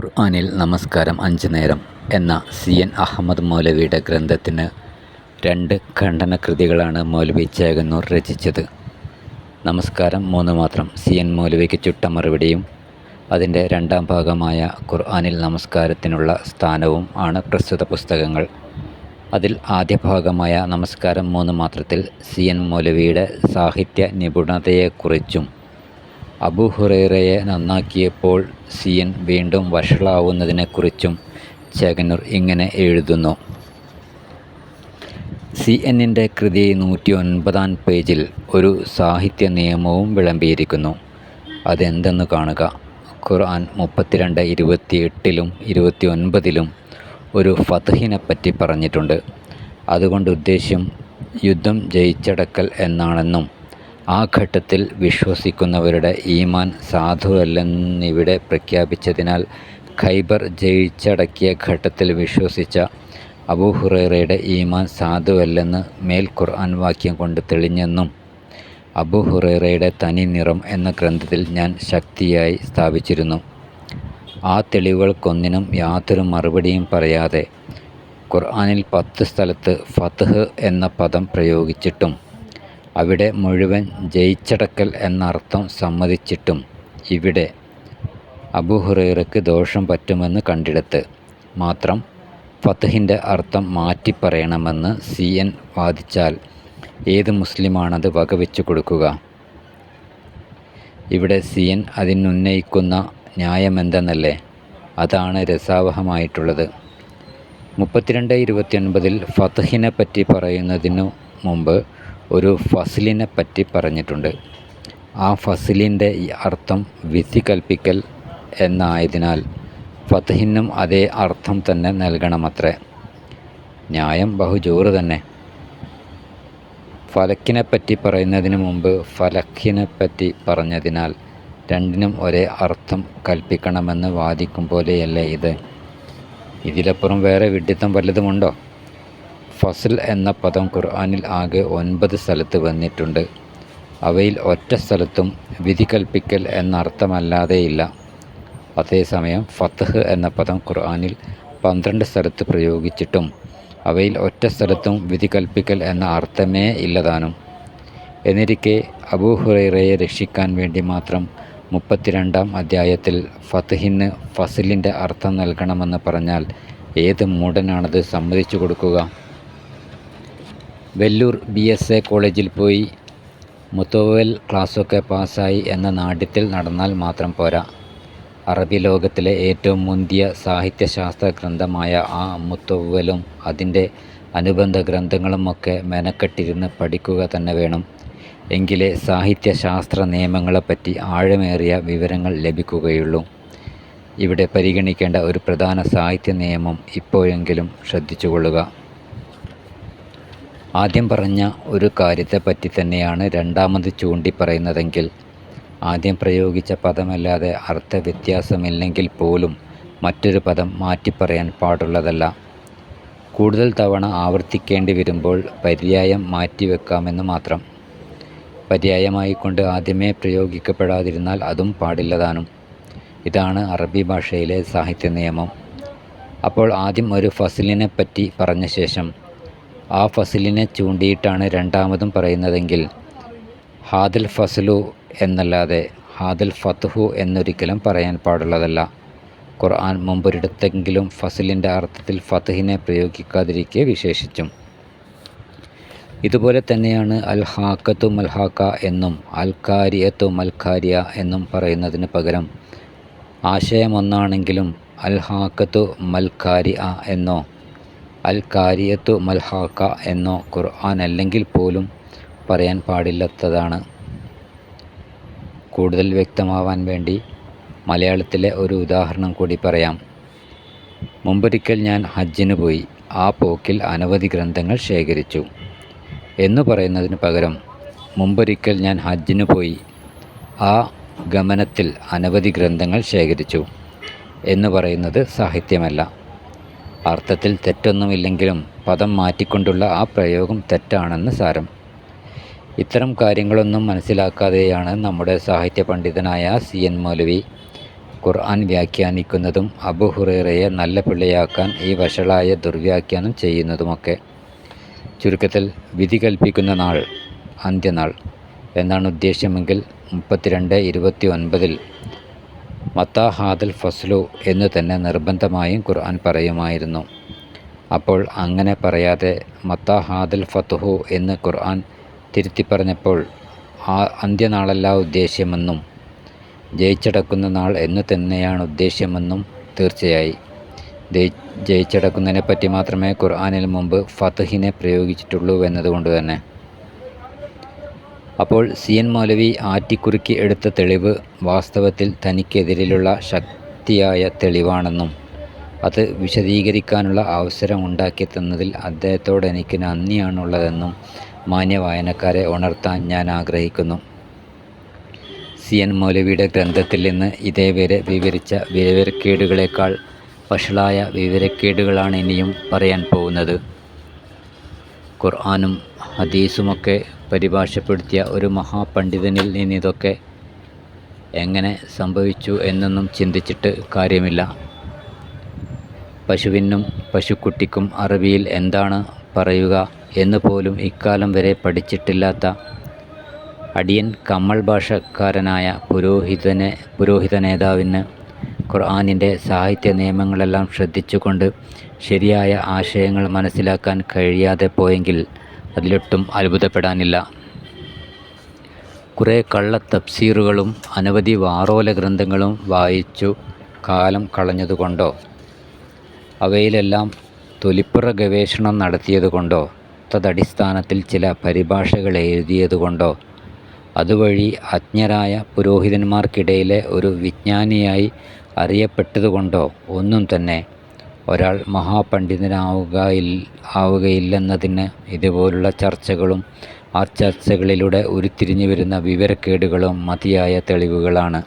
ഖുർആനിൽ നമസ്കാരം അഞ്ച് നേരം എന്ന സി എൻ അഹമ്മദ് മൗലവിയുടെ ഗ്രന്ഥത്തിന് രണ്ട് ഖണ്ഡന കൃതികളാണ് മൗലവി ചേകന്നൂർ രചിച്ചത്. നമസ്കാരം മൂന്ന് മാത്രം സി എൻ മൗലവിക്ക് ചുട്ട മറുപടിയും അതിന്റെ രണ്ടാം ഭാഗമായ ഖുർആാനിൽ നമസ്കാരത്തിനുള്ള സ്ഥാനവും ആണ് പ്രസ്തുത പുസ്തകങ്ങൾ. അതിൽ ആദ്യ ഭാഗമായ നമസ്കാരം മൂന്ന് മാത്രത്തിൽ സി എൻ മൗലവിയുടെ സാഹിത്യ നിപുണതയെക്കുറിച്ചും അബു ഹുറൈറയെ നന്നാക്കിയപ്പോൾ സിയൻ വീണ്ടും വഷളാവുന്നതിനെക്കുറിച്ചും ചേകനൂർ ഇങ്ങനെ എഴുതുന്നു. സി എന്നിന്റെ കൃതി നൂറ്റി ഒൻപതാം പേജിൽ ഒരു സാഹിത്യ നിയമവും വിളമ്പിയിരിക്കുന്നു. അതെന്തെന്ന് കാണുക? ഖുർആൻ മുപ്പത്തിരണ്ട് ഇരുപത്തി എട്ടിലും ഇരുപത്തി ഒൻപതിലും ഒരു ഫതഹിനെപ്പറ്റി പറഞ്ഞിട്ടുണ്ട്. അതുകൊണ്ട് ഉദ്ദേശ്യം യുദ്ധം ജയിച്ചടക്കൽ എന്നാണെന്നും ആ ഘട്ടത്തിൽ വിശ്വസിക്കുന്നവരുടെ ഈമാൻ സാധുവല്ലെന്നിവിടെ പ്രഖ്യാപിച്ചതിനാൽ ഖൈബർ ജയിച്ചടക്കിയ ഘട്ടത്തിൽ വിശ്വസിച്ച അബൂഹുറൈറയുടെ ഈമാൻ സാധുവല്ലെന്ന് മേൽ ഖുർആൻ വാക്യം കൊണ്ട് തെളിഞ്ഞെന്നും അബൂഹുറൈറയുടെ തനി നിറം എന്ന ഗ്രന്ഥത്തിൽ ഞാൻ ശക്തിയായി സ്ഥാപിച്ചിരുന്നു. ആ തെളിവുകൾക്കൊന്നിനും യാതൊരു മറുപടിയും പറയാതെ ഖുർആനിൽ പത്ത് സ്ഥലത്ത് ഫത്ഹ് എന്ന പദം പ്രയോഗിച്ചിട്ടും അവിടെ മുഴുവൻ ജയിച്ചടക്കൽ എന്നർത്ഥം സമ്മതിച്ചിട്ടും ഇവിടെ അബുഹുറേറയ്ക്ക് ദോഷം പറ്റുമെന്ന് കണ്ടിടത്ത്. മാത്രം ഫത്തഹിന്റെ അർത്ഥം മാറ്റി പറയണമെന്ന് സി എൻ വാദിച്ചാൽ ഏത് മുസ്ലിമാണത് വകവെച്ചു കൊടുക്കുക? ഇവിടെ സി എൻ അതിനുന്നയിക്കുന്ന ന്യായമെന്തെന്നല്ലേ? അതാണ് രസാവഹമായിട്ടുള്ളത്. മുപ്പത്തിരണ്ട് ഇരുപത്തിയൊൻപതിൽ ഫത്ഹിനെ പറ്റി പറയുന്നതിനു മുമ്പ് ഒരു ഫസിലിനെ പറ്റി പറഞ്ഞിട്ടുണ്ട്. ആ ഫസിലിന്റെ അർത്ഥം വിധി കൽപ്പിക്കൽ എന്നായതിനാൽ ഫതഹിനും അതേ അർത്ഥം തന്നെ നൽകണമത്രേ. ന്യായം ബഹുജോറ് തന്നെ. ഫലക്കിനെ പറ്റി പറയുന്നതിന് മുമ്പ് ഫലക്കിനെ പറ്റി പറഞ്ഞതിനാൽ രണ്ടിനും ഒരേ അർത്ഥം കൽപ്പിക്കണമെന്ന് വാദിക്കും പോലെയല്ലേ ഇത്? ഇതിലപ്പുറം വേറെ വിഡിത്തം വല്ലതുമുണ്ടോ? ഫസൽ എന്ന പദം ഖുർആനിൽ ആകെ ഒൻപത് സ്ഥലത്ത് വന്നിട്ടുണ്ട്. അവയിൽ ഒറ്റ സ്ഥലത്തും വിധി കൽപ്പിക്കൽ എന്നർത്ഥമല്ലാതെയില്ല. അതേസമയം ഫത്തഹ് എന്ന പദം ഖുർആനിൽ പന്ത്രണ്ട് സ്ഥലത്ത് പ്രയോഗിച്ചിട്ടും അവയിൽ ഒറ്റ സ്ഥലത്തും വിധി കൽപ്പിക്കൽ എന്ന അർത്ഥമേ ഇല്ലതാനും. എന്നിരിക്കെ അബൂഹുറൈറയെ രക്ഷിക്കാൻ വേണ്ടി മാത്രം മുപ്പത്തിരണ്ടാം അധ്യായത്തിൽ ഫത്തഹിന് ഫസലിന്റെ അർത്ഥം നൽകണമെന്ന് പറഞ്ഞാൽ ഏത് മൂടനാണത് സമ്മതിച്ചു കൊടുക്കുക? വെല്ലൂർ ബി എസ് എ കോളേജിൽ പോയി മുത്തോവൽ ക്ലാസ്സൊക്കെ പാസ്സായി എന്ന നാട്യത്തിൽ നടന്നാൽ മാത്രം പോരാ. അറബി ലോകത്തിലെ ഏറ്റവും മുന്തിയ സാഹിത്യശാസ്ത്ര ഗ്രന്ഥമായ ആ മുത്തോവലും അതിന്റെ അനുബന്ധ ഗ്രന്ഥങ്ങളുമൊക്കെ മെനക്കെട്ടിരുന്ന് പഠിക്കുക തന്നെ വേണം. എങ്കിലേ സാഹിത്യശാസ്ത്ര നിയമങ്ങളെപ്പറ്റി ആഴമേറിയ വിവരങ്ങൾ ലഭിക്കുകയുള്ളൂ. ഇവിടെ പരിഗണിക്കേണ്ട ഒരു പ്രധാന സാഹിത്യ നിയമം ഇപ്പോഴെങ്കിലും ശ്രദ്ധിച്ചുകൊള്ളുക. ആദ്യം പറഞ്ഞ ഒരു കാര്യത്തെപ്പറ്റി തന്നെയാണ് രണ്ടാമത് ചൂണ്ടി പറയുന്നതെങ്കിൽ ആദ്യം പ്രയോഗിച്ച പദമല്ലാതെ അർത്ഥവ്യത്യാസമില്ലെങ്കിൽ പോലും മറ്റൊരു പദം മാറ്റിപ്പറയാൻ പാടുള്ളതല്ല. കൂടുതൽ തവണ ആവർത്തിക്കേണ്ടി വരുമ്പോൾ പര്യായം മാറ്റിവെക്കാമെന്ന് മാത്രം. പര്യായമായിക്കൊണ്ട് ആദ്യമേ പ്രയോഗിക്കപ്പെടാതിരുന്നാൽ അതും പാടില്ലതാനും. ഇതാണ് അറബി ഭാഷയിലെ സാഹിത്യ നിയമം. അപ്പോൾ ആദ്യം ഒരു ഫസിലിനെ പറ്റി പറഞ്ഞ ശേഷം ആ ഫസിലിനെ ചൂണ്ടിയിട്ടാണ് രണ്ടാമതും പറയുന്നതെങ്കിൽ ഹാദൽ ഫസലു എന്നല്ലാതെ ഹാദൽ ഫത്തുഹു എന്നൊരിക്കലും പറയാൻ പാടുള്ളതല്ല. ഖുർആൻ മുമ്പൊരിടത്തെങ്കിലും ഫസലിന്റെ അർത്ഥത്തിൽ ഫത്തുഹിനെ പ്രയോഗിക്കാതിരിക്കെ വിശേഷിച്ചും. ഇതുപോലെ തന്നെയാണ് അൽ ഹാക്കത്തു മൽഹാക്ക എന്നും അൽ കാരിയത്തു മൽഖാരിയ എന്നും പറയുന്നതിന് പകരം ആശയമൊന്നാണെങ്കിലും അൽ ഹാക്കത്തു മൽഖാരി എന്നോ അൽ കാരിയത്തു മൽഹാക്ക എന്നോ ഖുർആൻ അല്ലെങ്കിൽ പോലും പറയാൻ പാടില്ലാത്തതാണ്. കൂടുതൽ വ്യക്തമാവാൻ വേണ്ടി മലയാളത്തിലെ ഒരു ഉദാഹരണം കൂടി പറയാം. മുമ്പൊരിക്കൽ ഞാൻ ഹജ്ജിന് പോയി. ആ പോക്കിൽ അനവധി ഗ്രന്ഥങ്ങൾ ശേഖരിച്ചു. എന്ന് പറയുന്നതിന് പകരം മുമ്പൊരിക്കൽ ഞാൻ ഹജ്ജിന് പോയി. ആ ഗമനത്തിൽ അനവധി ഗ്രന്ഥങ്ങൾ ശേഖരിച്ചു. എന്ന് പറയുന്നത് സാഹിത്യമല്ല. അർത്ഥത്തിൽ തെറ്റൊന്നുമില്ലെങ്കിലും പദം മാറ്റിക്കൊണ്ടുള്ള ആ പ്രയോഗം തെറ്റാണെന്ന് സാരം. ഇത്തരം കാര്യങ്ങളൊന്നും മനസ്സിലാക്കാതെയാണ് നമ്മുടെ സാഹിത്യ പണ്ഡിതനായ സി എൻ മൗലവി ഖുർആൻ വ്യാഖ്യാനിക്കുന്നതും അബു ഹുറേറയെ നല്ല പിള്ളയാക്കാൻ ഈ വഷളായ ദുർവ്യാഖ്യാനം ചെയ്യുന്നതുമൊക്കെ. ചുരുക്കത്തിൽ വിധി കൽപ്പിക്കുന്ന നാൾ അന്ത്യനാൾ എന്നാണ് ഉദ്ദേശ്യമെങ്കിൽ മുപ്പത്തിരണ്ട് ഇരുപത്തി ഒൻപതിൽ മത്താ ഹാദൽ ഫസ്ലു എന്ന് തന്നെ നിർബന്ധമായും ഖുർആൻ പറയുമായിരുന്നു. അപ്പോൾ അങ്ങനെ പറയാതെ മത്താ ഹാദൽ ഫത്തുഹു എന്ന് ഖുർആൻ തിരുത്തി പറഞ്ഞപ്പോൾ ആ അന്ത്യനാളല്ല ഉദ്ദേശ്യമെന്നും ജയിച്ചടക്കുന്ന നാൾ എന്ന് തന്നെയാണ് ഉദ്ദേശ്യമെന്നും തീർച്ചയായി. ജയിച്ചടക്കുന്നതിനെ പറ്റി മാത്രമേ ഖുർആനിൽ മുമ്പ് ഫതഹിനെ പ്രയോഗിച്ചിട്ടുള്ളൂ എന്നതുകൊണ്ട് തന്നെ. അപ്പോൾ സി എൻ മൗലവി ആറ്റിക്കുറുക്കി എടുത്ത തെളിവ് വാസ്തവത്തിൽ തനിക്കെതിരിലുള്ള ശക്തിയായ തെളിവാണെന്നും അത് വിശദീകരിക്കാനുള്ള അവസരം ഉണ്ടാക്കി തന്നതിൽ അദ്ദേഹത്തോട് എനിക്ക് നന്ദിയാണുള്ളതെന്നും മാന്യ വായനക്കാരെ ഉണർത്താൻ ഞാൻ ആഗ്രഹിക്കുന്നു. സി എൻ മൗലവിയുടെ ഗ്രന്ഥത്തിൽ നിന്ന് ഇതേവരെ വിവരിച്ച വിവരക്കേടുകളേക്കാൾ വഷളായ വിവരക്കേടുകളാണ് ഇനിയും പറയാൻ പോകുന്നത്. ഖുർആാനും ഹദീസുമൊക്കെ പരിഭാഷപ്പെടുത്തിയ ഒരു മഹാപണ്ഡിതനിൽ നിന്നിതൊക്കെ എങ്ങനെ സംഭവിച്ചു എന്നൊന്നും ചിന്തിച്ചിട്ട് കാര്യമില്ല. പശുവിനും പശുക്കുട്ടിക്കും അറബിയിൽ എന്താണ് പറയുക എന്ന് പോലും ഇക്കാലം വരെ പഠിച്ചിട്ടില്ലാത്ത അടിയൻ കമ്മൾ ഭാഷക്കാരനായ പുരോഹിതനെ പുരോഹിത നേതാവിന് ഖുർആാനിന്റെ സാഹിത്യ നിയമങ്ങളെല്ലാം ശ്രദ്ധിച്ചുകൊണ്ട് ശരിയായ ആശയങ്ങൾ മനസ്സിലാക്കാൻ കഴിയാതെ പോയെങ്കിൽ അതിലൊട്ടും അത്ഭുതപ്പെടാനില്ല. കുറേ കള്ള തഫ്സീറുകളും അനവധി വാറോല ഗ്രന്ഥങ്ങളും വായിച്ചു കാലം കളഞ്ഞതുകൊണ്ടോ? അവയിലെല്ലാം തൊലിപ്പുറ ഗവേഷണം നടത്തിയതുകൊണ്ടോ? തദടിസ്ഥാനത്തിൽ ചില പരിഭാഷകൾ എഴുതിയതുകൊണ്ടോ? അതുവഴി അജ്ഞരായ പുരോഹിതന്മാർക്കിടയിലെ ഒരു വിജ്ഞാനിയായി അറിയപ്പെട്ടതുകൊണ്ടോ? ഒന്നും തന്നെ ഒരാൾ മഹാപണ്ഡിതനാവുക ആവുകയില്ലെന്നതിന് ഇതുപോലുള്ള ചർച്ചകളും ആ ചർച്ചകളിലൂടെ ഉരുത്തിരിഞ്ഞു വരുന്ന വിവരക്കേടുകളും മതിയായ തെളിവുകളാണ്.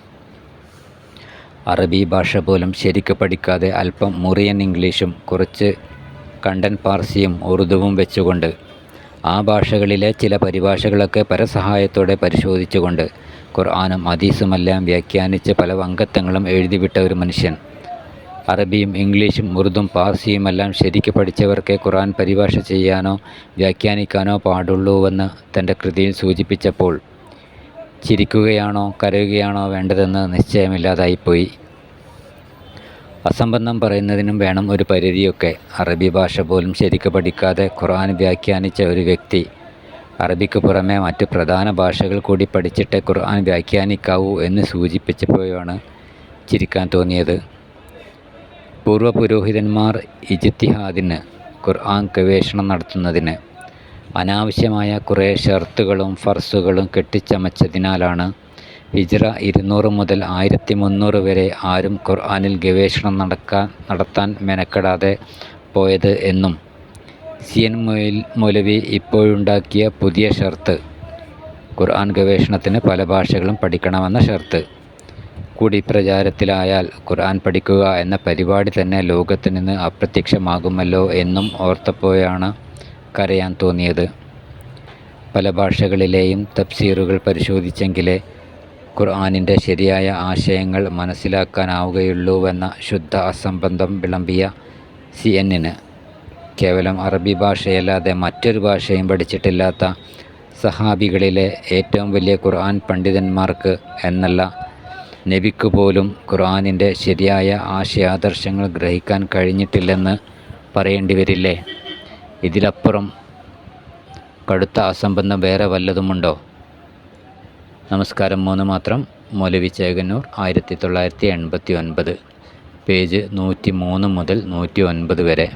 അറബി ഭാഷ പോലും ശരിക്ക് പഠിക്കാതെ അല്പം മുറിയൻ ഇംഗ്ലീഷും കുറച്ച് കണ്ടൻ പാർസിയും ഉറുദുവും വെച്ചുകൊണ്ട് ആ ഭാഷകളിലെ ചില പരിഭാഷകളൊക്കെ പരസഹായത്തോടെ പരിശോധിച്ചുകൊണ്ട് ഖുർആാനും ഹദീസുമെല്ലാം വ്യാഖ്യാനിച്ച് പല വങ്കത്വങ്ങളും എഴുതിവിട്ട ഒരു മനുഷ്യൻ. അറബിയും ഇംഗ്ലീഷും ഉറുദും പാർസിയുമെല്ലാം ശരിക്ക് പഠിച്ചവർക്കേ ഖുർആൻ പരിഭാഷ ചെയ്യാനോ വ്യാഖ്യാനിക്കാനോ പാടുള്ളൂവെന്ന് തന്റെ കൃതിയിൽ സൂചിപ്പിച്ചപ്പോൾ ചിരിക്കുകയാണോ കരയുകയാണോ വേണ്ടതെന്ന് നിശ്ചയമില്ലാതായിപ്പോയി. അസംബന്ധം പറയുന്നതിനും വേണം ഒരു പരിധിയൊക്കെ. അറബി ഭാഷ പോലും ശരിക്ക് പഠിക്കാതെ ഖുർആൻ വ്യാഖ്യാനിച്ച ഒരു വ്യക്തി അറബിക്ക് പുറമെ മറ്റ് പ്രധാന ഭാഷകൾ കൂടി പഠിച്ചിട്ട് ഖുർആൻ വ്യാഖ്യാനിക്കാവൂ എന്ന് സൂചിപ്പിച്ചപ്പോഴാണ് ചിരിക്കാൻ തോന്നിയത്. പൂർവ പുരോഹിതന്മാർ ഇജിത്തിഹാദിന് ഖുർആൻ ഗവേഷണം നടത്തുന്നതിന് അനാവശ്യമായ കുറേ ഷർത്തുകളും ഫർസുകളും കെട്ടിച്ചമച്ചതിനാലാണ് ഹിജ്റ ഇരുന്നൂറ് മുതൽ ആയിരത്തി മുന്നൂറ് വരെ ആരും ഖുർആനിൽ ഗവേഷണം നടക്കാൻ നടത്താൻ മെനക്കെടാതെ പോയത് എന്നും. സി എൻ മൊയിൽ മൗലവി ഇപ്പോഴുണ്ടാക്കിയ പുതിയ ഷർത്ത്. ഖുർആൻ ഗവേഷണത്തിന് പല ഭാഷകളും പഠിക്കണമെന്ന ഷർത്ത്. കൂടി പ്രചാരത്തിലായാൽ ഖുർആൻ പഠിക്കുക എന്ന പരിപാടി തന്നെ ലോകത്ത് നിന്ന് അപ്രത്യക്ഷമാകുമല്ലോ എന്നും ഓർത്തപ്പോഴാണ് കരയാൻ തോന്നിയത്. പല ഭാഷകളിലെയും തഫ്സീറുകൾ പരിശോധിച്ചെങ്കിലേ ഖുർആാനിന്റെ ശരിയായ ആശയങ്ങൾ മനസ്സിലാക്കാനാവുകയുള്ളൂവെന്ന ശുദ്ധ അസംബന്ധം വിളമ്പിയ സി എന്നിന് കേവലം അറബി ഭാഷയല്ലാതെ മറ്റൊരു ഭാഷയും പഠിച്ചിട്ടില്ലാത്ത സഹാബികളിലെ ഏറ്റവും വലിയ ഖുർആൻ പണ്ഡിതന്മാർക്ക് എന്നല്ല നബിക്ക് പോലും ഖുറാനിന്റെ ശരിയായ ആശയാദർശങ്ങൾ ഗ്രഹിക്കാൻ കഴിഞ്ഞിട്ടില്ലെന്ന് പറയേണ്ടി വരില്ലേ ഇതിലപ്പുറം കടുത്ത അസംബന്ധം വേറെ വല്ലതുമുണ്ടോ? നമസ്കാരം. മൂന്ന് മാത്രം. മൗലവി ചേകന്നൂർ ആയിരത്തി തൊള്ളായിരത്തി എൺപത്തി ഒൻപത് പേജ് നൂറ്റി മൂന്ന് മുതൽ നൂറ്റി ഒൻപത് വരെ.